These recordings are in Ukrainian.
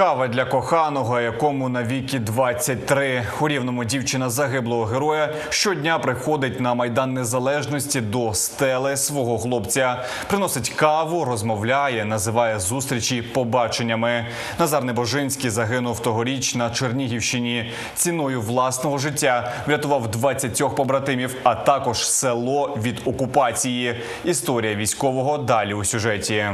Кава для коханого, якому навіки 23. У рівному дівчина загиблого героя щодня приходить на майдан незалежності до стели свого хлопця. Приносить каву, розмовляє, називає зустрічі побаченнями. Назар Небожинський загинув тогоріч на Чернігівщині. Ціною власного життя врятував 20 побратимів, а також село від окупації. Історія військового далі у сюжеті.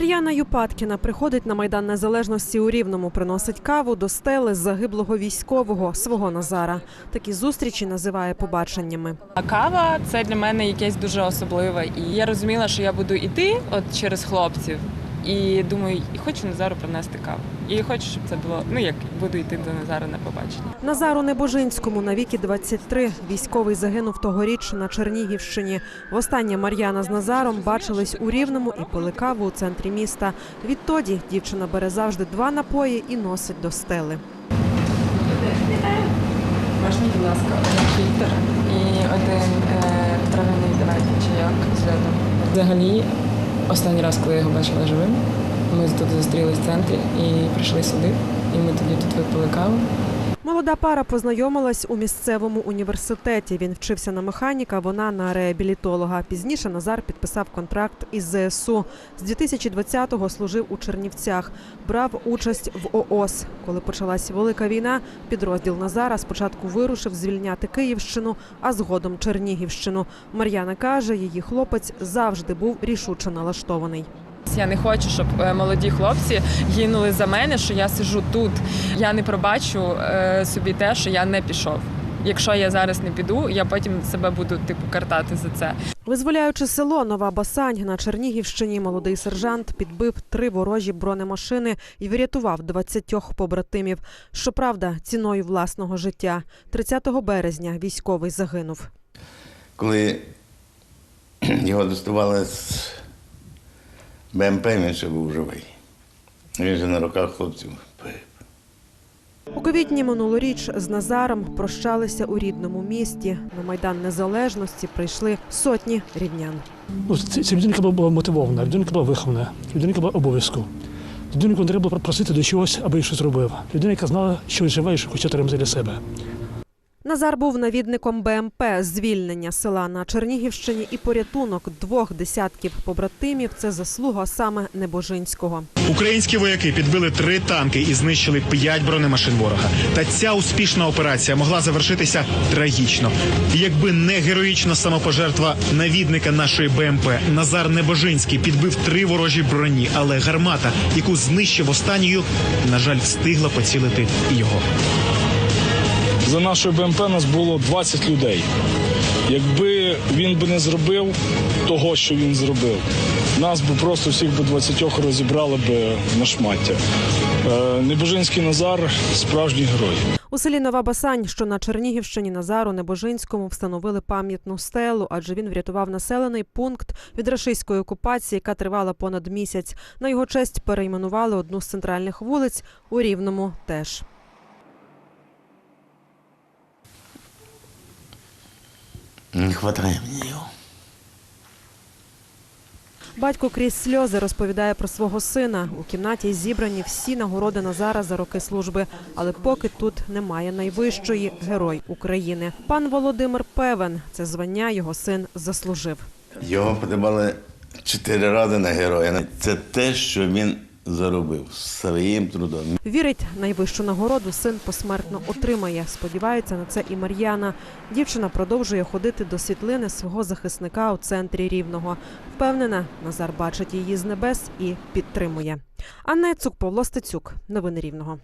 Мар'яна Юпаткіна приходить на майдан незалежності у Рівному, приносить каву до стели загиблого військового свого Назара. Такі зустрічі називає побаченнями. Кава це для мене якесь дуже особливе. І я розуміла, що я буду йти от через хлопців. І думаю, і хочу Назару принести каву. І хочу, щоб це було. Ну як буду йти до Назара на побачення. Назару Небожинському на віки 23 військовий загинув тогоріч на Чернігівщині. Востаннє Мар'яна з Назаром бачились у Рівному і пили каву у центрі міста. Відтоді дівчина бере завжди два напої і носить до стели. Можна, будь ласка, фільтр і один е, травяний давайте чайок з льодом. Взагалі, останній раз, коли я його бачила живим, ми тут зустрілися в центрі і прийшли сюди. І ми тоді тут випили каву. Молода пара познайомилась у місцевому університеті. Він вчився на механіка, вона на реабілітолога. Пізніше Назар підписав контракт із ЗСУ. З 2020-го служив у Чернівцях, брав участь в ООС. Коли почалась велика війна, підрозділ Назара спочатку вирушив звільняти Київщину, а згодом Чернігівщину. Мар'яна каже, її хлопець завжди був рішуче налаштований. Я не хочу, щоб е, молоді хлопці гинули за мене, що я сиджу тут. Я не пробачу е, собі те, що я не пішов. Якщо я зараз не піду, я потім себе буду типу картати за це. Визволяючи село Нова Басань на Чернігівщині, молодий сержант підбив три ворожі бронемашини і врятував 20 побратимів. Щоправда, ціною власного життя. 30 березня військовий загинув. Коли його доставали з БМП, він ще був живий. Він же на руках хлопців. У квітні минулоріч з Назаром прощалися у рідному місті. На майдан незалежності прийшли сотні рівнян. Ну, це, це людина, була мотивована, людина, була вихована, людина, була обов'язку. Людина, не треба було просити до чогось, аби щось робив. Людина, яка знала, що живе і що хоче отримати для себе. Назар був навідником БМП звільнення села на Чернігівщині і порятунок двох десятків побратимів. Це заслуга саме Небожинського. Українські вояки підбили три танки і знищили п'ять бронемашин ворога. Та ця успішна операція могла завершитися трагічно. Якби не героїчна самопожертва навідника нашої БМП, Назар Небожинський підбив три ворожі броні, але гармата, яку знищив останньою, на жаль, встигла поцілити і його. За нашою БМП нас було 20 людей. Якби він би не зробив того, що він зробив, нас би просто всіх би 20 розібрали би на шмаття. Е, Небожинський Назар справжній герой. У селі Нова Басань, що на Чернігівщині Назару Небожинському встановили пам'ятну стелу, адже він врятував населений пункт від рашистської окупації, яка тривала понад місяць. На його честь перейменували одну з центральних вулиць у Рівному теж. Не вистачає мені його. Батько крізь сльози розповідає про свого сина. У кімнаті зібрані всі нагороди Назара за роки служби, але поки тут немає найвищої герой України. Пан Володимир певен, це звання його син заслужив. Його подавали чотири рази на героя. Це те, що він заробив своїм трудом. Вірить, найвищу нагороду син посмертно отримає. Сподівається на це і Мар'яна. Дівчина продовжує ходити до світлини свого захисника у центрі рівного. Впевнена, Назар бачить її з небес і підтримує. Анна Яцук, Павло Стецюк. Новини рівного.